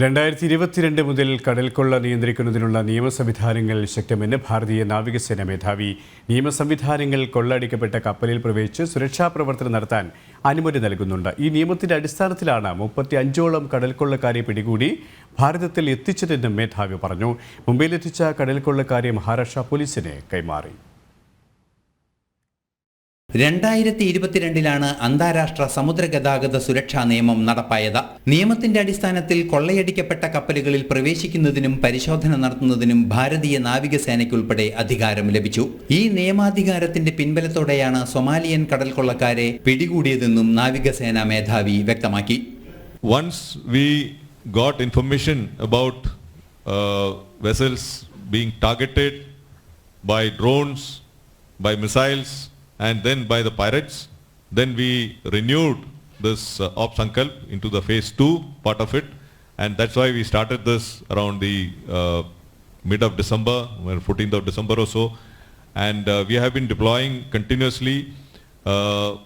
രണ്ടായിരത്തി ഇരുപത്തിരണ്ട് മുതൽ കടൽക്കൊള്ള നിയന്ത്രിക്കുന്നതിനുള്ള നിയമ സംവിധാനങ്ങൾ ശക്തമെന്ന് ഭാരതീയ നാവികസേന മേധാവി. നിയമ സംവിധാനങ്ങൾ കൊള്ളയടിക്കപ്പെട്ട കപ്പലിൽ പ്രവേശിച്ച് സുരക്ഷാ പ്രവർത്തനം നടത്താൻ അനുമതി നൽകുന്നുണ്ട്. ഈ നിയമത്തിന്റെ അടിസ്ഥാനത്തിലാണ് മുപ്പത്തി അഞ്ചോളം കടൽക്കൊള്ളക്കാരെ പിടികൂടി ഭാരതത്തിൽ എത്തിച്ചതെന്നും മേധാവി പറഞ്ഞു. മുംബൈയിലെത്തിച്ച കടൽക്കൊള്ളക്കാരെ മഹാരാഷ്ട്ര പോലീസിന് കൈമാറി. രണ്ടായിരത്തി ഇരുപത്തിരണ്ടിലാണ് അന്താരാഷ്ട്ര സമുദ്ര ഗതാഗത സുരക്ഷാ നിയമം നടപ്പായത്. നിയമത്തിന്റെ അടിസ്ഥാനത്തിൽ കൊള്ളയടിക്കപ്പെട്ട കപ്പലുകളിൽ പ്രവേശിക്കുന്നതിനും പരിശോധന നടത്തുന്നതിനും ഭാരതീയ നാവികസേനയ്ക്കുൾപ്പെടെ അധികാരം ലഭിച്ചു. ഈ നിയമാധികാരത്തിന്റെ പിൻബലത്തോടെയാണ് സൊമാലിയൻ കടൽ കൊള്ളക്കാരെ പിടികൂടിയതെന്നും നാവികസേന മേധാവി വ്യക്തമാക്കി. Once we got information vessels being targeted by drones, by missiles, and then by the pirates, then we renewed this uh, Ops Sankalp into the phase two part of it, and that's why we started this around the uh, mid of December, 14th of December or so, and uh, we have been deploying continuously. Uh,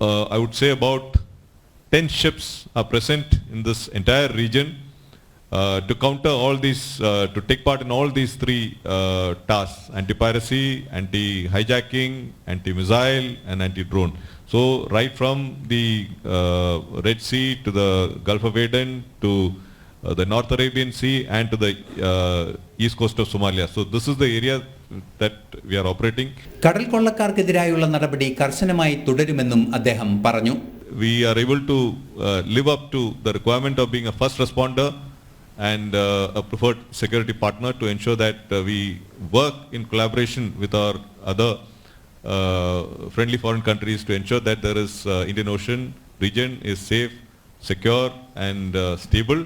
uh, I would say about 10 ships are present in this entire region uh, to counter all these, uh, to take part in all these three uh, tasks, anti-piracy, anti-hijacking, anti-missile and anti-drone. So right from the uh, Red Sea to the Gulf of Aden to uh, the North Arabian Sea and to the uh, east coast of Somalia. So this is the area that we are operating. കടൽക്കൊള്ളക്കാർക്കെതിരായുള്ള നടപടി കർശനമായി തുടരുമെന്നും അദ്ദേഹം പറഞ്ഞു we are able to uh, live up to the requirement of being a first responder And uh, a preferred security partner to ensure that uh, we work in collaboration with our other uh, friendly foreign countries to ensure that there is uh, Indian Ocean region is safe, secure and uh, stable.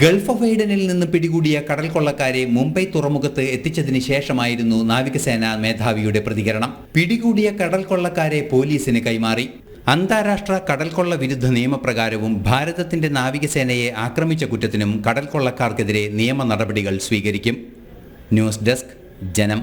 Gulf of എയ്ഡനിൽ നിന്ന് പിടികൂടിയ കടൽക്കൊള്ളക്കാരെ മുംബൈ തുറമുഖത്ത് എത്തിച്ചതിന് ശേഷമായിരുന്നു നാവികസേന മേധാവിയുടെ പ്രതികരണം പിടികൂടിയ കടൽക്കൊള്ളക്കാരെ പോലീസിന് കൈമാറി അന്താരാഷ്ട്ര കടൽക്കൊള്ള വിരുദ്ധ നിയമപ്രകാരവും ഭാരതത്തിന്റെ നാവികസേനയെ ആക്രമിച്ച കുറ്റത്തിനും കടൽക്കൊള്ളക്കാർക്കെതിരെ നിയമ നടപടികൾ സ്വീകരിക്കും. ന്യൂസ് ഡെസ്ക് ജനം.